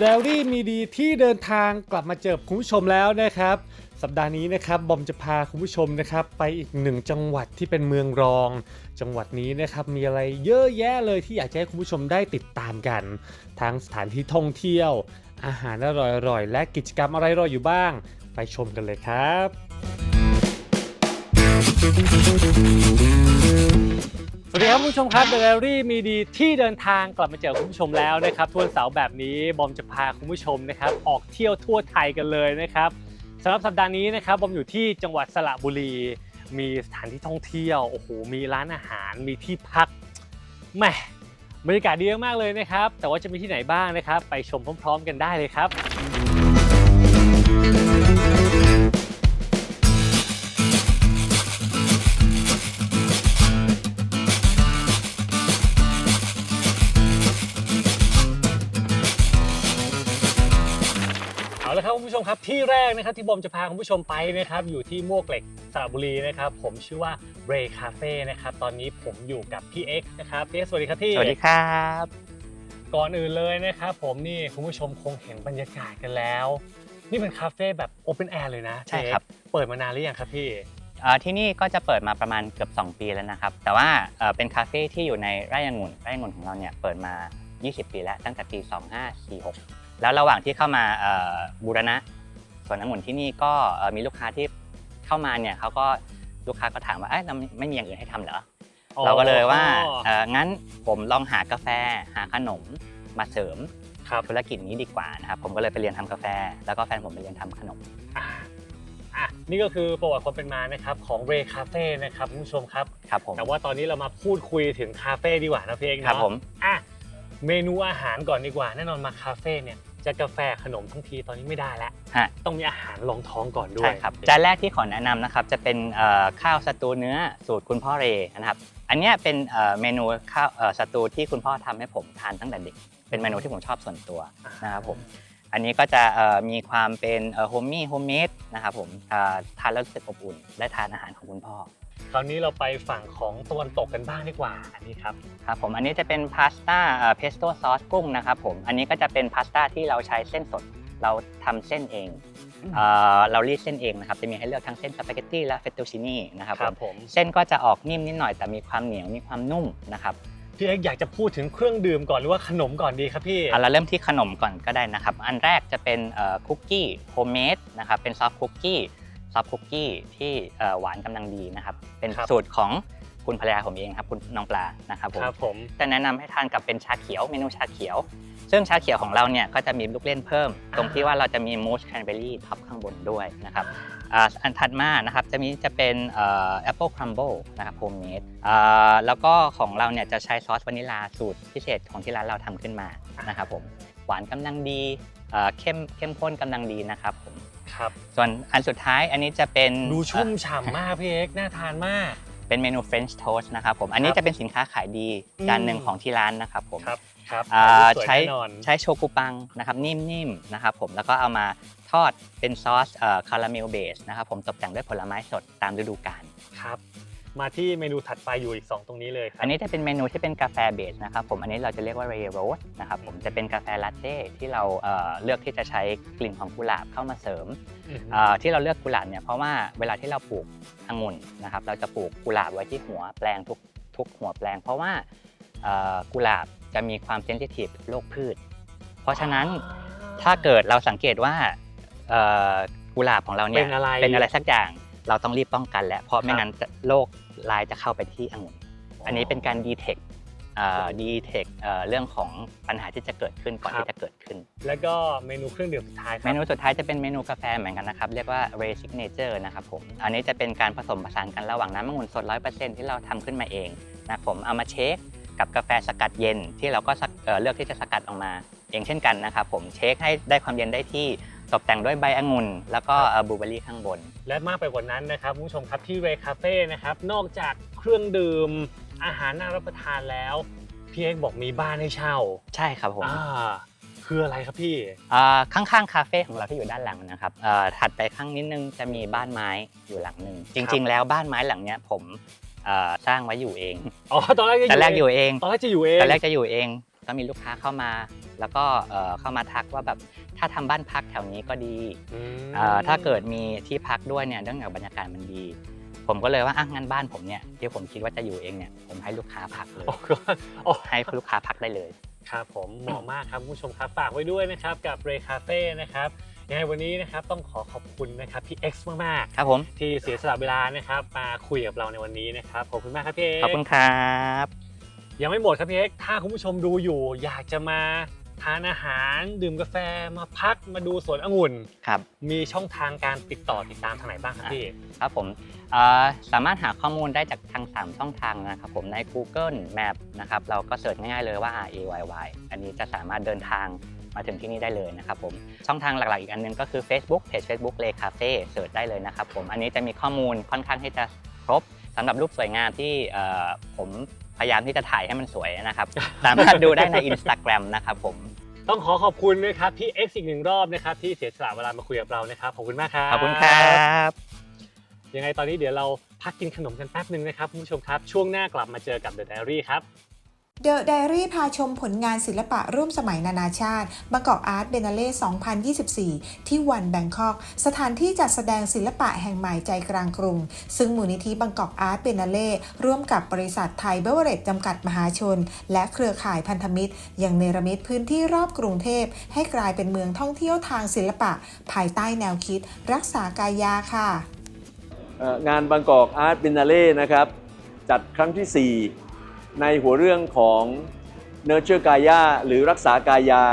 The Diary มีดีที่เดินทางกลับมาเจอคุณผู้ชมแล้วนะครับ สัปดาห์นี้นะครับบอมจะพาคุณผู้ชมนะครับ ไปอีกหนึ่งจังหวัดที่เป็นเมืองรอง จังหวัดนี้นะครับมีอะไรเยอะแยะเลยที่อยากจะให้คุณผู้ชมได้ติดตามกัน ทั้งสถานที่ท่องเที่ยว อาหารอร่อยๆและกิจกรรมอะไรรออยู่บ้าง ไปชมกันเลยครับ วัสดีครับคุณผู้ชมครับ The Diary มีดีที่เดินทางกลับมาเจอคุณผู้ชมแล้วนะครับทวนเสาร์แบบนี้บอมจะพาคุณผู้ชมนะครับออกเที่ยวทั่วไทยกันเลยนะครับสำหรับสัปดาห์นี้นะครับบอมอยู่ที่จังหวัดสระบุรี มีสถานที่ท่องเที่ยวโอ้โหมีร้านอาหารมีที่พักแหมบรรยากาศดีมากเลยนะครับ แต่ว่าจะมีที่ไหนบ้างนะครับ ไปชมพร้อม ๆ กันได้เลยครับ ผู้ชมครับที่แรกนะครับที่บอมจะพาคุณผู้ชมไปนะครับอยู่ที่มวกเหล็กสระบุรีนะครับผมชื่อว่าเบรคาเฟ่นะครับตอนนี้ผมอยู่กับพี่เอ็กซ์นะครับพี่เอ็กซ์สวัสดีครับพี่สวัสดีครับก่อนอื่นเลยนะครับผมนี่คุณผู้ชมคงเห็นบรรยากาศกันแล้ว นี่เป็นคาเฟ่แบบโอเพนแอร์เลยนะใช่ครับพี่เอ็กซ์เปิดมานานหรือยังครับพี่เอ่อที่นี่ก็จะเปิดมาประมาณเกือบ 2 ปีแล้วนะครับ แต่ว่าเอ่อเป็นคาเฟ่ที่อยู่ในไร่องุ่นไร่องุ่นของเราเนี่ยเปิดมา 20 ปีแล้วตั้งแต่ปี 2546 แล้วระหว่างที่เข้ามาเอ่อบูรณะสวนองุ่นที่นี่ก็เอ่อมีลูกค้าที่เข้ามาเนี่ยเขาก็ลูกค้าก็ถามว่าเอ้ยเราไม่ไม่มีอย่างอื่นให้ทำเหรอเราก็เลยว่าเอ่องั้นผมลองหากาแฟหาขนมมาเสริมครับธุรกิจนี้ดีกว่านะครับผมก็เลยไปเรียนทำกาแฟ แล้วก็แฟนผมไปเรียนทำขนมอะอะนี่ก็คือประวัติความเป็นมานะครับของเบรคาเฟ่นะครับคุณผู้ชมครับครับผมแต่ว่าตอนนี้เรามาพูดคุยถึงคาเฟ่ดีกว่านะพี่เอกเนาะครับผมอะเมนูอาหารก่อนดีกว่า แน่นอนมาคาเฟ่เนี่ย จะกาแฟขนมทั้งทีตอนนี้ไม่ได้แล้ว ฮะ ต้องมีอาหารรองท้องก่อนด้วใช่ยครับจานแรกที่ขอแนะนำนะครับจะเป็นเอ่อข้าวสตูเนื้อสูตรคุณพ่อเรนะครับ อันเนี้ยเป็นเอ่อเมนูข้าวเอ่อสตูที่คุณพ่อทำให้ผมทานตั้งแต่เด็ก เป็นเมนูที่ผมชอบส่วนตัวนะครับผม อันนี้ก็จะเอ่อมีความเป็นโฮมมี่โฮมเมดนะครับผมเอ่อทานแล้วรู้สึกอบอุ่นได้ทานอาหารของคุณพ่อ คราวนี้เราไปฝั่งของตะวันตกกันบ้างดีกว่าอันนี้ครับครับผมอันนี้จะเป็นพาสต้าเพสโต้ซอสกุ้งนะครับผมอันนี้ก็จะเป็นพาสต้าที่เราใช้เส้นสดเราทำเส้นเองอืมเอ่อเรารีดเส้นเองนะครับจะมีให้เลือกทั้งเส้นสปาเกตตี้และเฟตตูชินีนะครับครับผมผมเส้นก็จะออกนิ่มนิดหน่อยแต่มีความเหนียวมีความนุ่มนะครับพี่เอกอยากจะพูดถึงเครื่องดื่มก่อนหรือว่าขนมก่อนดีครับพี่เอาเราเริ่มที่ขนมก่อนก็ได้นะครับ อันแรกจะเป็นคุกกี้โฮมเมดนะครับเป็นซอฟต์คุกกี้ซ อฟต์คุกกี้ที่เอ่อหวานกำลังดีนะครับ เป็นครับสูตรของคุณภรรยาผมเองครับคุณน้องปลานะครับผมครับผมจะแนะนำให้ทานกับเป็นชาเขียวเมนูชาเขียว ซึ่งชาเขียวของเราเนี่ยก็จะมีลูกเล่นเพิ่ม ตรงที่ว่าเราจะมีมูสแคนเบอรี่ท็อปข้างบนด้วยนะครับอ่าอันถัดมานะครับจะมีจะเป็นแอปเปิลครัมเบิลนะครับโฮมเมดแล้วก็ของเราเนี่ยจะใช้ซอสวานิลาสูตรพิเศษของที่ร้านเราทำขึ้นมานะครับผมหวานกำลังดีเอ่อเข้มเข้มข้นกำลังดีนะครับผม ครับส่วนอันสุดท้ายอันนี้จะเป็นดูชุ่มเอ่อฉ่ำมากพี่เอกน่าทานมาก เป็นเมนู French Toast นะครับผม อันนี้ครับจะเป็นสินค้าขายดีอืมจานหนึ่งของที่ร้านนะครับผมครับครับอ่าสวยใช้แน่นอนใช้โชกุปังนะครับนิ่มๆนะครับผมแล้วก็เอามาทอดเป็นซอสคาราเมลเบสนะครับผมตกแต่งด้วยผลไม้สดตามฤดูกาลครับ มาที่เมนูถัดไปอยู่อีก 2 ตรงนี้เลยครับอันนี้จะเป็นเมนูที่เป็นกาแฟเบสนะครับผมอันนี้เราจะเรียกว่าเรโรสนะครับผมจะเป็นกาแฟลาเต้ที่เราเอ่อเลือกที่จะใช้กลิ่นของกุหลาบเข้ามาเสริมอืมเอ่อที่เราเลือกกุหลาบเนี่ยเพราะว่าเวลาที่เราปลูกองุ่นนะครับเราจะปลูกกุหลาบไว้ที่หัวแปลงทุกทุกหัวแปลง เพราะว่าเอ่อกุหลาบจะมีความเซนซิทีฟโรคพืช เพราะฉะนั้นถ้าเกิดเราสังเกตว่าเอ่อกุหลาบของเราเนี่ยเป็นอะไรเป็นอะไรสักอย่างเราต้องรีบป้องกันแล้วเพราะไม่งั้นจะโรค ลายจะเข้าไปที่องุ่นอันนี้เป็นการดีเทคดีเทคเรื่องของปัญหาที่จะเกิดขึ้นก่อนครับที่จะเกิดขึ้น แล้วก็เมนูเครื่องดื่มสุดท้ายคเมรับนูสุดท้ายจะเป็นเมนูกาแฟเหมือนกันนะครับ เรียกว่า Ray Signature นะครับผม อันนี้จะเป็นการผสมผสานกันระหว่างน้ำองุ่นสด 100%ที่เราทำขึ้นมาเองนะครับผมเอามาเชคกับกาแฟสกัดเย็นที่เราก็สักเอ่อเลือกที่จะสกัดออกมา เองเช่นกันนะครับผมเชคให้ได้ความเย็นได้ที่ ตกแต่งด้วยใบองุ่นแล้วก็บลูเบอร์รี่ข้างบน และมากไปกว่านั้นนะครับคุณผู้ชมครับที่เรคาเฟ่นะครับนอกจากเครื่องดื่มอาหารน่ารับประทานแล้วพี่เอกบอกมีบ้านให้เช่า ใช่ครับผมอ่าคืออะไรครับพี่อ่าข้างๆคาเฟ่ของเราที่อยู่ด้านหลังนะครับเอ่อถัดไปข้างนิดนึงจะมีบ้านไม้อยู่หลังหนึ่งจริง ๆ แล้วบ้านไม้หลังเนี้ยผมเอ่อสร้างไว้อยู่เองอ๋อตอนแรกจะแต่แรกอยู่เองตอนแรกจะอยู่เองตอนแรกจะอยู่เอง ก็มีลูกค้าเข้ามา แล้วก็เอ่อเข้ามาทักว่าแบบถ้าทำบ้านพักแถวนี้ก็ดีอืมเอ่อถ้าเกิดมีที่พักด้วยเนี่ยเนื่องจากบรรยากาศมันดี ผมก็เลยว่าอะงั้นบ้านผมเนี่ยที่ผมคิดว่าจะอยู่เองเนี่ยผมให้ลูกค้าพักเลยโอ้ก็โอ้ให้ลูกค้าพักได้เลยครับผมเหมาะมากครับคุณผู้ชมครับฝากไว้ด้วยนะครับกับเรคาเฟ่นะครับยังไงวันนี้นะครับต้องขอขอบคุณนะครับพี่ X มากครับผมๆที่เสียสละเวลานะครับมาคุยกับเราในวันนี้นะครับขอบคุณมากครับพี่เอกขอบคุณครับ ยังไม่หมดครับพี่เอกถ้าคุณผู้ชมดูอยู่อยากจะมาทานอาหารดื่มกาแฟมาพักมาดูสวนองุ่น ครับ มีช่องทางการติดต่อติดตามทางไหนบ้างครับพี่ ครับผมเอ่อสามารถหาข้อมูลได้จากทาง 3 ช่องทางนะครับผมใน Google Map นะครับเราก็เสิร์ชง่ายๆเลยว่า R A Y Y อันนี้จะสามารถเดินทางมาถึงที่นี่ได้เลยนะครับผมช่องทางหลักๆอีกอันหนึงก็คือ Facebook เพจ Facebook Le Cafe เสิร์ชได้เลยนะครับผมอันนี้จะมีข้อมูลค่อนข้างที่จะครบสำหรับรูปสวยงามที่เอ่อผม พยายามที่จะถ่ายให้มันสวยนะครับ สามารถดูได้ใน Instagram นะครับผม ต้องขอขอบคุณนะครับพี่ X อีกหนึ่งรอบนะครับที่เสียสละเวลามาคุยกับเรานะครับขอบคุณมากครับ ขอบคุณครับยังไงตอนนี้เดี๋ยวเราพักกินขนมกันแป๊บหนึ่งนะครับคุณผู้ชมครับ ช่วงหน้ากลับมาเจอกับ The Diary ครับ The Diary พาชมผลงานศิลปะร่วมสมัยนานาชาติบางกอกอาร์ตเบนเล่ 2024 ที่วันแบงคอก สถานที่จัดแสดงศิลปะแห่งใหม่ใจกลางกรุง ซึ่งมูลนิธิบางกอกอาร์ตเบนเล่ร่วมกับบริษัทไทยเบเวอเรจจำกัดมหาชน และเครือข่ายพันธมิตร ยังเนรมิตพื้นที่รอบกรุงเทพ ให้กลายเป็นเมืองท่องเที่ยวทางศิลปะ ภายใต้แนวคิด รักษากายาค่ะ งานบางกอกอาร์ตเบนเล่นะครับจัดครั้งที่ 4 ในหัวเรื่องของเน r ร์เจอร์กายาหรือรักษากายา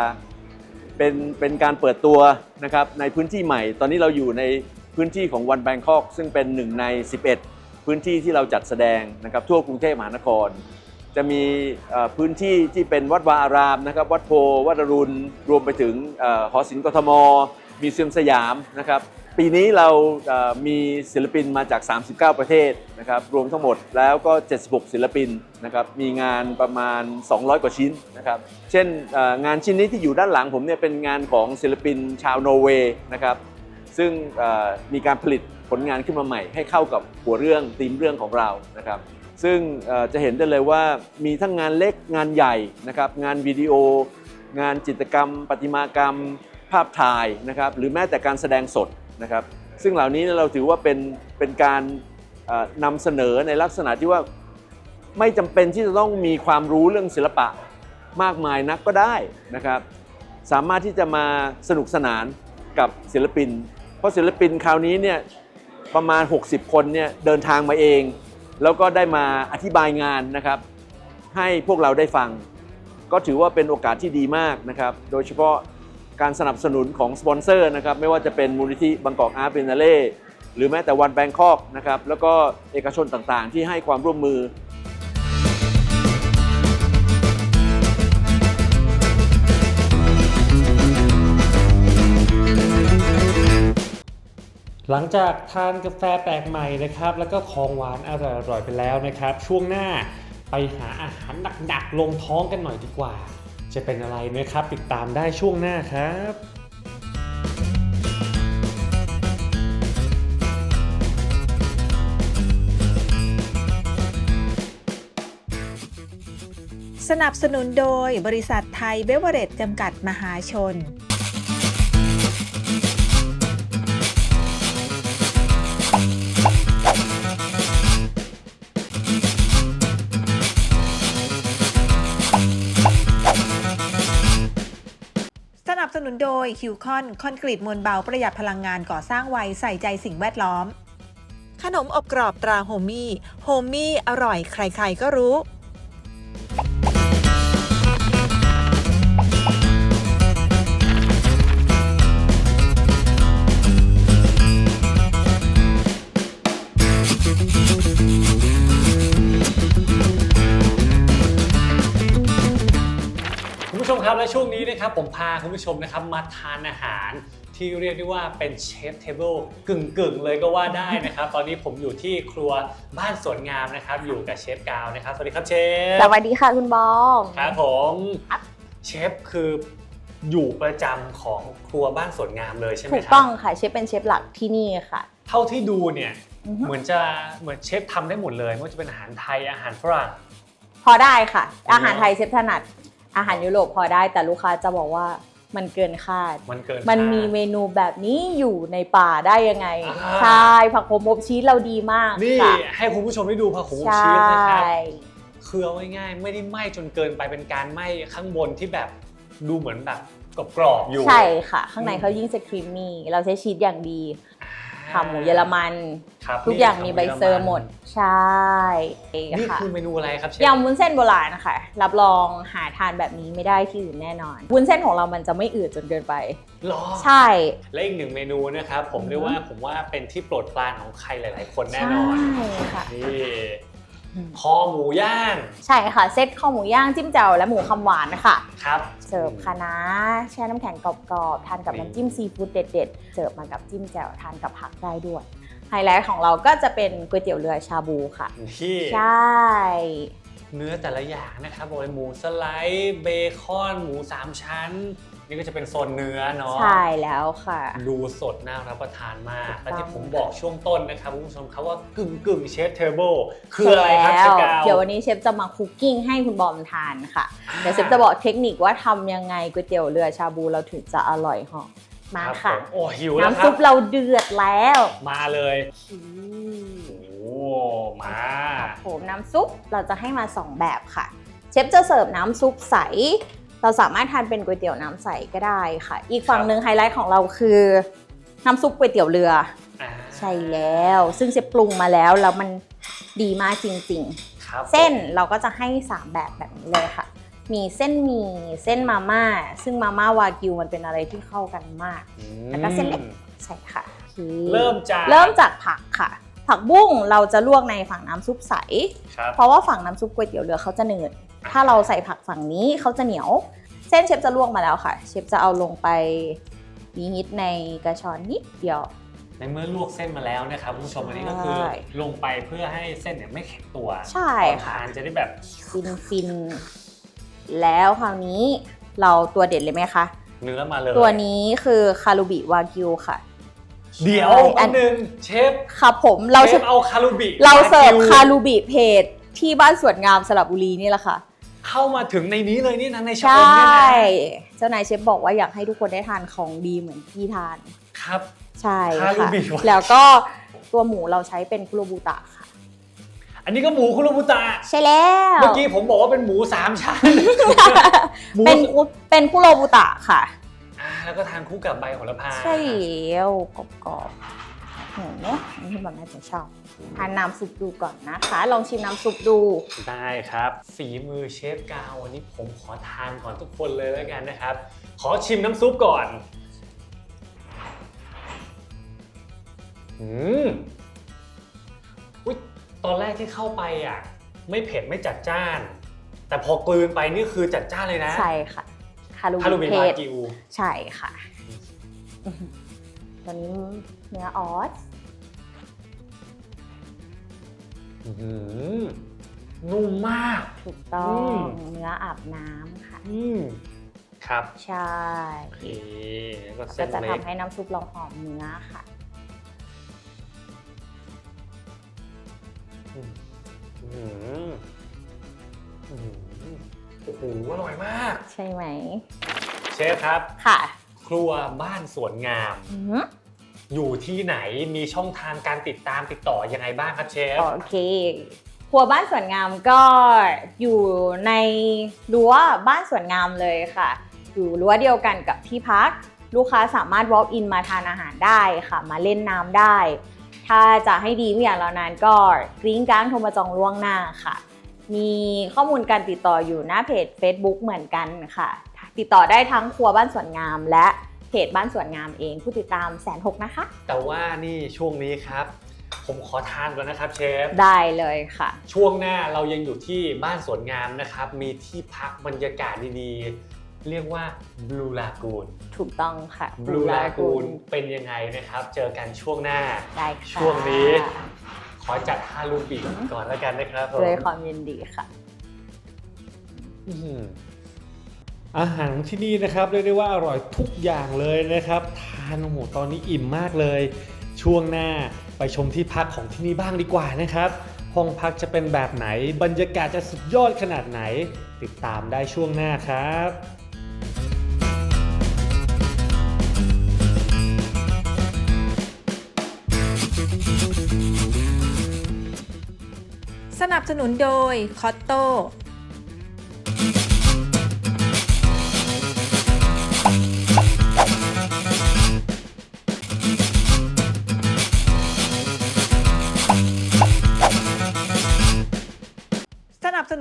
เป็นเป็นการเปิดตัวนะครับในพื้นที่ใหม่ ตอนนี้เราอยู่ในพื้นที่ของวันแบงคอกซึ่งเป็นหนึ่งใน 11 พื้นที่ที่เราจัดแสดงนะครับทั่วกรุงเทพมหานคร จะมีพื้นที่ที่เป็นวัดวาอารามนะครับวัดโพวัดรุณรวมไปถึงหอศิลป์กทม มีเซียมสยามนะครับ ปีนี้เรามีศิลปินมาจาก 39 ประเทศนะครับรวมทั้งหมดแล้วก็ 76 ศิลปินนะครับมีงานประมาณ 200 กว่าชิ้นนะครับเช่นงานชิ้นนี้ที่อยู่ด้านหลังผมเนี่ยเป็นงานของศิลปินชาวนอร์เวย์นะครับซึ่งมีการผลิตผลงานขึ้นมาใหม่ ให้เข้ากับหัวเรื่องธีมเรื่องของเรานะครับซึ่งจะเห็นได้เลยว่ามีทั้งงานเล็กงานใหญ่นะครับงานวิดีโอ งานจิตรกรรม ประติมากรรม ภาพถ่ายนะครับหรือแม้แต่การแสดงสด นะครับซึ่งเหล่านี้เราถือว่าเป็นเป็นการนำเสนอในลักษณะที่ว่าไม่จำเป็นที่จะต้องมีความรู้เรื่องศิลปะมากมายนักก็ได้นะครับ สามารถที่จะมาสนุกสนานกับศิลปิน เพราะศิลปินคราวนี้เนี่ยประมาณ 60 คนเนี่ยเดินทางมาเอง แล้วก็ได้มาอธิบายงานนะครับ ให้พวกเราได้ฟัง ก็ถือว่าเป็นโอกาสที่ดีมากนะครับ โดยเฉพาะ การสนับสนุนของสปอนเซอร์นะครับไม่ว่าจะเป็นมูลนิธิบางกอกอาร์ตเบนาเล่หรือแม้แต่วันแบงคอกนะครับแล้วก็เอกชนต่างๆ ที่ให้ความร่วมมือ หลังจากทานกาแฟแปลกใหม่นะครับ แล้วก็ของหวานอร่อยๆไปแล้วนะครับ ช่วงหน้าไปหาอาหารหนักๆลงท้องกันหน่อยดีกว่า จะเป็นอะไรนะครับ ติดตามได้ช่วงหน้าครับสนับสนุนโดยบริษัทไทยเบเวอเรจจำกัดมหาชน นุนโดยคิวคอนคอนกรีตมวลเบาประหยัดพลังงานก่อสร้างไวใส่ใจสิ่งแวดล้อม ขนมอบกรอบตราโฮมี่โฮมี่อร่อยใครๆก็รู้ และช่วงนี้นะครับผมพาคุณผู้ชมนะครับมาทานอาหารที่เรียกได้ว่าเป็นเชฟเทเบิลกึ่งกึ่งๆเลยก็ว่าได้นะครับ ตอนนี้ผมอยู่ที่ครัวบ้านสวนงามนะครับ อยู่กับเชฟกาวนะครับ สวัสดีครับเชฟสวัสดีค่ะคุณบอมครับผมเชฟคืออยู่ประจำของครัวบ้านสวนงามเลยใช่ไหมถูกครัต้องค่ะเชฟเป็นเชฟหลักที่นี่ค่ะ เท่าที่ดูเนี่ยอือฮึเหมือนจะเหมือนเชฟทำได้หมดเลยไม่ว่าจะเป็นอาหารไทยอาหารฝรั่งพอได้ค่ะอ๋อออาหารไทยเชฟถนัด อาหารยุโรปพอได้แต่ลูกค้าจะบอกว่ามันเกินคาด มันเกินมันคาดมีเมนูแบบนี้อยู่ในป่าได้ยังไงอ่าใช่ผักโขมอบชีสเราดีมาก นี่ค่ะให้คุณผู้ชมได้ดูผักโขมใช่ชีสนะครับคือเอาง่ายๆไม่ได้ไหม้จนเกินไปเป็นการไหม้ข้างบนที่แบบดูเหมือนแบบกรอบๆอยู่ ใช่ค่ะ ข้างในอืมเขายิ่งจะครีมมี่เราใช้ชีสอย่างดีอ่ ขาหมูเยอรมัน ครับทุกอย่างนี่มีใบเซอร์หมด ใช่นี่ค่ะคือเมนูอะไรครับเชฟยำวุ้นเส้นโบราณนะคะรับรองหาทานแบบนี้ไม่ได้ที่อื่นแน่นอน วุ้นเส้นของเรามันจะไม่อืดจนเกินไปหรอใช่ และอีกหนึ่งเมนูนะครับผมเรียกว่าผมว่าเป็นที่โปรดปรานของใครหลาย ๆ คนแน่นอนใช่ค่ะนี่อืม คอหมูย่าง ใช่ค่ะ เซตข้าวหมูย่างจิ้มแจ่วและหมูคำหวานนะคะครับ เสิร์ฟคะน้าแช่น้ำแข็งกรอบๆ ทานกับนี่น้ำจิ้มซีฟู้ดเด็ดๆ เสิร์ฟมากับจิ้มแจ่วทานกับผักได้ด้วย ไฮไลท์ของเราก็จะเป็นก๋วยเตี๋ยวเรือชาบูค่ะ ที่ใช่ เนื้อแต่ละอย่างนะครับบอกเลยหมูสไลด์เบคอน หมูสามชั้น นี่ก็จะเป็นโซนเนื้อเนาะ ใช่แล้วค่ะ ดูสดน่ารับประทานมากถูกต้องและที่ผมบอกช่วงต้นนะครับคุณผู้ชมครับว่ากึ่งกึ่งเชฟเทเบิลคืออะไรครับเชแล้ฟวกาวเดี๋ยววันนี้เชฟจะมาคุกกิ้งให้คุณบอมทานค่ะ เดี๋ยวเชฟจะบอกเทคนิคว่าทำยังไงก๋วยเตี๋ยวเรือชาบูเราถึงจะอร่อยหอมมารับค่ะผมโอ้หิวแล้วคน้ำรัซุบปเราเดือดแล้ว มาเลยโอ้มาครับผมน้ำซุปเราจะให้มา 2 แบบค่ะ เชฟจะเสิร์ฟน้ำซุปใส เราสามารถทานเป็นก๋วยเตี๋ยวน้ำใสก็ได้ค่ะ อีกฝั่งหนึ่งไฮไลท์ของเราคือน้ำซุปก๋วยเตี๋ยวเรืออ่าใช่แล้ว ซึ่งเชฟปรุงมาแล้วแล้วมันดีมากจริงๆครับเส้นเราก็จะให้ 3 แบบแบบนี้เลยค่ะ มีเส้นหมี่เส้นมาม่าซึ่งมาม่าวากิวมันเป็นอะไรที่เข้ากันมากอืมแล้วก็เส้นเล็กใช่ค่ะโอเคเริ่มจากเริ่มจากผักค่ะ ผักบุ้งเราจะลวกในฝั่งน้ำซุปใสครับเพราะว่าฝั่งน้ำซุปก๋วยเตี๋ยวเรือเขาจะหนืด ถ้าเราใส่ผักฝั่งนี้เขาจะเหนียว เส้นเชฟจะลวกมาแล้วค่ะ เชฟจะเอาลงไปนิดในกระชอนนิดเดียว ในเมื่อลวกเส้นมาแล้วนะครับคุณผู้ชมอันนี้ก็คือใช่ลงไปเพื่อให้เส้นเนี่ยไม่แข็งตัวใช่ตอนค่ะทานจะได้แบบฟินฟินแล้วคราวนี้เราตัวเด็ดเลยไหมคะ เนื้อมาเลย ตัวนี้คือคารูบิวากิวค่ะ เดี๋ยวใช่อัแป๊นบนึงเชฟครับผมเราเชฟเอาคารุบิ เราเสิร์ฟวกิวคารูบิเพจที่บ้านสวนงามสระบุรีนี่แหละค่ะ เข้ามาถึงในนี้เลยนี่นะในชะใชอมเนี่ย่ นะเจ้านายเชฟบอกว่าอยากให้ทุกคนได้ทานของดีเหมือนที่ทาน ครับ ใช่คารูค่ะ บิวากิวแล้วก็ตัวหมูเราใช้เป็นคุโรบุตะค่ะ อันนี้ก็หมูคุโรบุตะ ใช่แล้ว เมื่อกี้ผมบอกว่าเป็นหมูสามชั้น หมูเป็นคุเป็นคุโรบุตะค่ะ อ่าแล้วก็ทานคู่กับใบโหระพาใช่แล้วกรอบๆ หมูเนาะอันนี้แบบน่าจะชอบทานน้ำซุปดูก่อนนะคะ ลองชิมน้ำซุปดู ได้ครับ ฝีมือเชฟกาววันนี้ผมขอทานก่อนทุกคนเลยแล้วกันนะครับ ขอชิมน้ำซุปก่อนอืมอุ๊ยตอนแรกที่เข้าไปอะ ไม่เผ็ดไม่จัดจ้าน แต่พอกลืนไปนี่คือจัดจ้านเลยนะใช่ค่ะคารูคารูบิบิเพวาจกิวใช่ค่ะอื้อหือตัวนี้เนื้อออส นุ่มมาก ถูกต้ออืงม เนื้ออาบน้ำค่ะ อืมครับใช่โอเคแล้วก็ก็เส้นจะเล็กทำให้น้ำซุปเราหอมเนื้อค่ะ อืมอื้อหืออื้อหือโอ้โหอร่อยมาก ใช่ไหม เชฟครับ ค่ะครัวบ้านสวนงาม อื้อหือ อยู่ที่ไหนมีช่องทางการติดตามติดต่อยังไงบ้างครับเชฟ โอเคครัวบ้านสวนงามก็อยู่ในรั้วบ้านสวนงามเลยค่ะ อยู่รั้วเดียวกันกับที่พัก ลูกค้าสามารถ walk in มาทานอาหารได้ค่ะ มาเล่นน้ำได้ ถ้าจะให้ดีไม่อย่างเรานานก็กริ้งกร้างโทรมาจองล่วงหน้าค่ะ มีข้อมูลการติดต่ออยู่หน้าเพจ Facebook เหมือนกันค่ะ ติดต่อได้ทั้งครัวบ้านสวนงามและ จบ้านสวนงามเอง ผู้ติดตามแสนหกนะคะ แต่ว่านี่ช่วงนี้ครับ ผมขอทานก่อนนะครับเชฟ ได้เลยค่ะ ช่วงหน้าเรายังอยู่ที่บ้านสวนงามนะครับ มีที่พักบรรยากาศดีๆ เรียกว่า Blue Lagoon ถูกต้องค่ะ Blue Lagoon เป็นยังไงนะครับ เจอกันช่วงหน้า ได้ค่ะช่วงนี้ ขอจัดท่าลูกบีบก่อนแล้วกันนะครับผมด้วยความยินดีค่ะ อื้อหื อาหารที่นี่นะครับเรียกได้ว่าอร่อยทุกอย่างเลยนะครับ ทานโอ้โหตอนนี้อิ่มมากเลย ช่วงหน้าไปชมที่พักของที่นี่บ้างดีกว่านะครับ ห้องพักจะเป็นแบบไหน บรรยากาศจะสุดยอดขนาดไหน ติดตามได้ช่วงหน้าครับสนับสนุนโดยคอตโต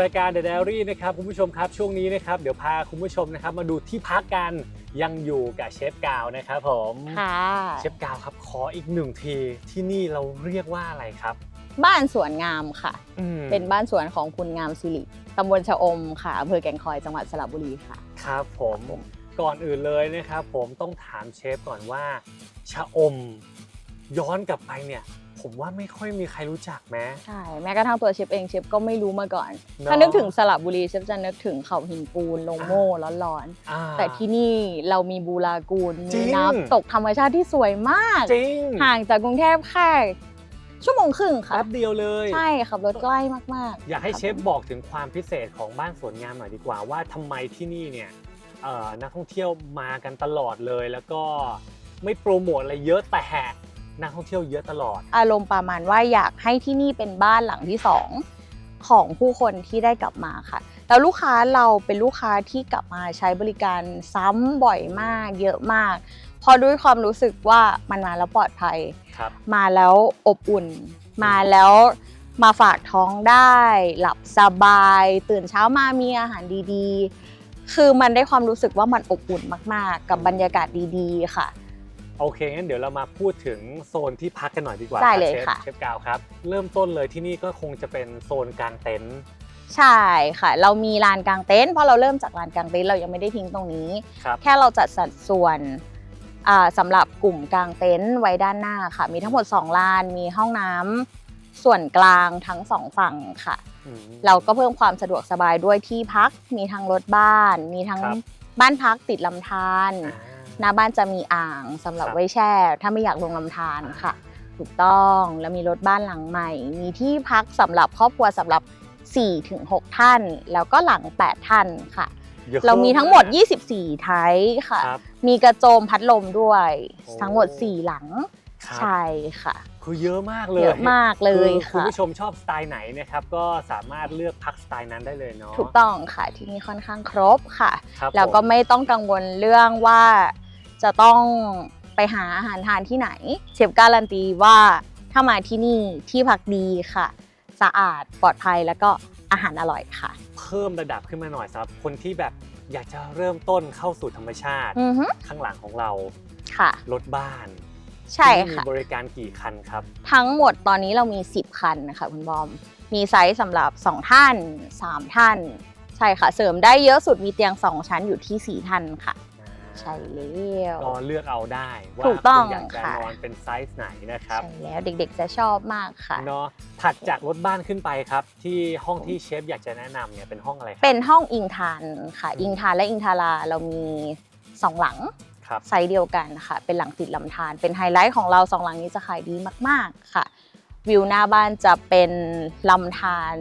รายการ The Diary นะครับคุณผู้ชมครับช่วงนี้นะครับเดี๋ยวพาคุณผู้ชมนะครับมาดูที่พักกันยังอยู่กับเชฟกาวนะครับผมค่ะเชฟกาวครับขออีกหนึ่งทีที่นี่เราเรียกว่าอะไรครับ บ้านสวนงามค่ะ อืมเป็นบ้านสวนของคุณงามสิริตำบลชะอมค่ะอำเภอแก่งคอยจังหวัดสระบุรีค่ะ ครับผมก่อนอื่นเลยนะครับผมต้องถามเชฟก่อนว่าชะอมย้อนกลับไปเนี่ย ผมว่าไม่ค่อยมีใครรู้จักแม้ ใช่แม้กระทั่งตัวเชฟเองเชฟก็ไม่รู้มาก่อนเนอะถ้านึกถึงสระบุรีเชฟจะนึกถึงเขาหินปูนลงโม่ร้อนอ่าๆแต่ที่นี่เรามีบูรากูลจริมีงน้ำตกธรรมชาติที่สวยมากจริงห่างจากกรุงเทพแค่ชั่วโมงครึ่งค่ะแป๊บเดียวเลย ใช่ขับรถใกล้มากๆ อยากให้ครับเชฟบอกถึงความพิเศษของบ้านสวนงามหน่อยดีกว่าว่าทำไมที่นี่เนี่ยเอ่อนักท่องเที่ยวมากันตลอดเลย แล้วก็ไม่โปรโมทอะไรเยอะแต่ นักท่องเที่ยวเยอะตลอด อารมณ์ประมาณว่าอยากให้ที่นี่เป็นบ้านหลังที่สองของผู้คนที่ได้กลับมาค่ะ แล้วลูกค้าเราเป็นลูกค้าที่กลับมาใช้บริการซ้ำบ่อยมาก เยอะมากเพอด้วยความรู้สึกว่ามันมาแล้วปลอดภัยครับมาแล้วอบอุ่น มาแล้วมาฝากท้องได้ หลับสบาย ตื่นเช้ามามีอาหารดีๆ คือมันได้ความรู้สึกว่ามันอบอุ่นมาก ๆ กับบรรยากาศดี ๆ ค่ะ โอเคงั้นเดี๋ยวเรามาพูดถึงโซนที่พักกันหน่อยดีกว่าได้รับเลยชฟค่ะ เชฟกาวครับ เริ่มต้นเลยที่นี่ก็คงจะเป็นโซนกลางเต็นท์ใช่ค่ะ เรามีลานกลางเต็นท์เพราะเราเริ่มจากลานกลางเต็นท์เรายังไม่ได้ทิ้งตรงนี้ ครับ แค่เราจัดสัดส่วนอ่าสำหรับกลุ่มกลางเต็นท์ไว้ด้านหน้าค่ะ มีทั้งหมด 2 ลาน มีห้องน้ำส่วนกลางทั้งสองฝั่งค่ะ อืม เราก็เพิ่มความสะดวกสบายด้วยที่พัก มีทั้งรถบ้าน มีทั้งครับ บ้านพักติดลำธาร อ่า หน้าบ้านจะมีอ่างสำหรับครับไว้แช่ ถ้าไม่อยากลงลำธารค่ะ ถูกต้องแล้วมีรถบ้านหลังใหม่ มีที่พักสำหรับครอบครัวสำหรับ 4-6 ท่าน แล้วก็หลัง 8 ท่านค่ะยอะเรามีทั้งหมด 24 ไทยค่ะครับมีกระโจมพัดลมด้วยโอ้ทั้งหมด 4 หลังครับใช่ค่ะคือเยอะมากเลยเยอะมากเลยอคุณค่ะผู้ชมชอบสไตล์ไหนนะครับก็สามารถเลือกพักสไตล์นั้นได้เลยเนาะถูกต้องค่ะที่นี่ค่อนข้างครบค่ะครับแล้วก็ผมไม่ต้องกังวลเรื่องว่า จะต้องไปหาอาหารทานที่ไหน เชฟการันตีว่าถ้ามาที่นี่ที่พักดีค่ะ สะอาดปลอดภัยแล้วก็อาหารอร่อยค่ะ เพิ่มระดับขึ้นมาหน่อยสำหรับคนที่แบบอยากจะเริ่มต้นเข้าสู่ธรรมชาติ อือฮึข้างหลังของเราค่ะ รถบ้านใช่ที่นี่ค่ะมีบริการกี่คันครับ ทั้งหมดตอนนี้เรามี 10 คันนะคะคุณบอม มีไซส์สำหรับ 2 ท่าน 3 ท่าน ใช่ค่ะ เสริมได้เยอะสุดมีเตียง 2 ชั้นอยู่ที่ 4 ท่านค่ะ ใช่แล้วก็เลือกเอาได้ว่าถูกต้องคุณอยากจะค่ะ นอนเป็นไซส์ไหนนะครับ ใช่แล้วเด็กๆจะชอบมากค่ะ เนาะถัดจากรถบ้านขึ้นไปครับ ที่ห้องที่เชฟอยากจะแนะนำเนี่ยเป็นห้องอะไรครัเป็นห้องอิงทานค่ะ อืม อิงทานและอิงทาราเรามี2หลังครับ ไซส์เดียวกันค่ะ เป็นหลังติดลำธารเป็นไฮไลท์ของเราสองหลังนี้จะขายดีมากๆค่ะ วิวหน้าบ้านจะเป็นลำธาร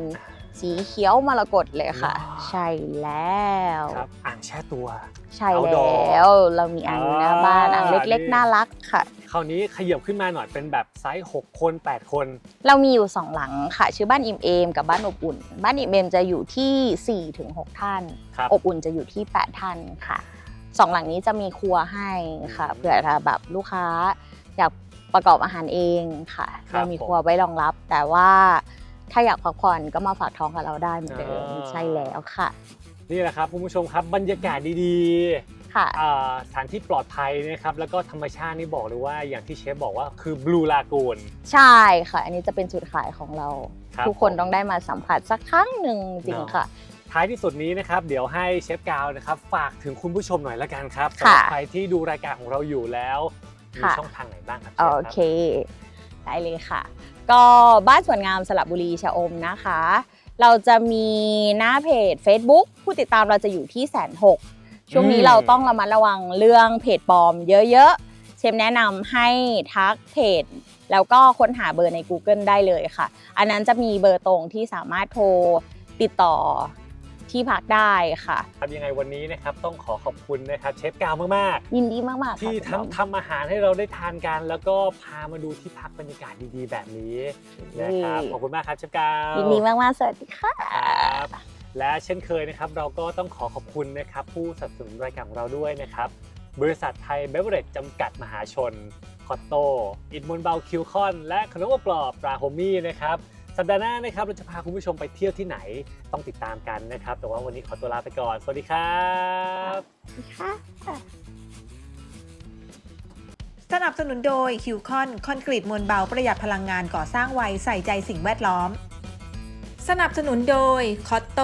สีเขียวมรกตเลยค่ะว้าวใช่แล้วครับอ่างแช่ตัว ใช่ outdoor แล้ว เรามีอ่างอยู่หน้าบ้านอ่าอ่างเล็กนี่ๆน่ารักค่ะ คราวนี้ขยับขึ้นมาหน่อยเป็นแบบไซส์6คน8 คน เรามีอยู่ 2 หลังค่ะ ชื่อบ้านอิ่มเอมกับบ้านอบอุ่น บ้านอิ่มเอมจะอยู่ที่4ถึง6ท่านครับอบอุ่นจะอยู่ที่ 8 ท่านค่ะสองหลังนี้จะมีครัวให้ค่ะอืมเผื่อถ้าแบบลูกค้าอยากประกอบอาหารเองค่ะครับเรามีครัวไว้รองรับ แต่ว่า ถ้าอยากพักผ่อนก็มาฝากท้องกับเราได้เหมือนเดิมอ่า ใช่แล้วค่ะนี่แหละครับคุณผู้ชมครับบรรยากาศดีค่ะ ๆอ่าสถานที่ปลอดภัยนะครับแล้วก็ธรรมชาตินี่บอกเลยว่าอย่างที่เชฟบอกว่าคือบลูลากูน ใช่ค่ะ อันนี้จะเป็นจุดขายของเรา ครับทุกคนต้องได้มาสัมผัสสักครั้งหนึ่งจริงเนาะค่ะ ท้ายที่สุดนี้นะครับเดี๋ยวให้เชฟกาวนะครับฝากถึงคุณผู้ชมหน่อยละกันครับค่ะสำหรับใครที่ดูรายการของเราอยู่แล้วมีค่ะ ช่องทางไหนบ้างครับชฟโอรับ เค ได้เลยค่ะ ก็บ้านสวนงามสระบุรีชะอมนะคะ เราจะมีหน้าเพจ Facebook ผู้ติดตามเราจะอยู่ที่แสนหกช่วงนี้อืมเราต้องระมัดระวังเรื่องเพจปลอมเยอะๆ เชมแนะนำให้ทักเพจ แล้วก็ค้นหาเบอร์ใน Google ได้เลยค่ะ อันนั้นจะมีเบอร์ตรงที่สามารถโทรติดต่อ ที่พักได้ค่ะครับยังไงวันนี้นะครับต้องขอขอบคุณนะครับเชฟกาวมากยินดีมากๆๆ ค่ะที่คุณบอมทำทำอาหารให้เราได้ทานกัน แล้วก็พามาดูที่พักบรรยากาศดีๆ แบบนี้นะครับขอบคุณมากครับเชฟกาวยินดีมากๆสวัสดีค่ะ ครับและเช่นเคยนะครับเราก็ต้องขอขอบคุณนะครับผู้สนับสนุนรายการของเราด้วยนะครับ บริษัทไทยเบเวอเรจจำกัดมหาชน คอตโต อิดมนเบาคิวคอน และขนมอบกรอบปลาโฮมี่นะครับ สัปดาห์หน้านะครับเราจะพาคุณผู้ชมไปเที่ยวที่ไหนต้องติดตามกันนะครับ แต่ว่าวันนี้ขอตัวลาไปก่อน สวัสดีครับค่ะสนับสนุนโดยคิวคอนคอนกรีตมวลเบาประหยัดพลังงานก่อสร้างไวใส่ใจสิ่งแวดล้อม สนับสนุนโดยคอตโต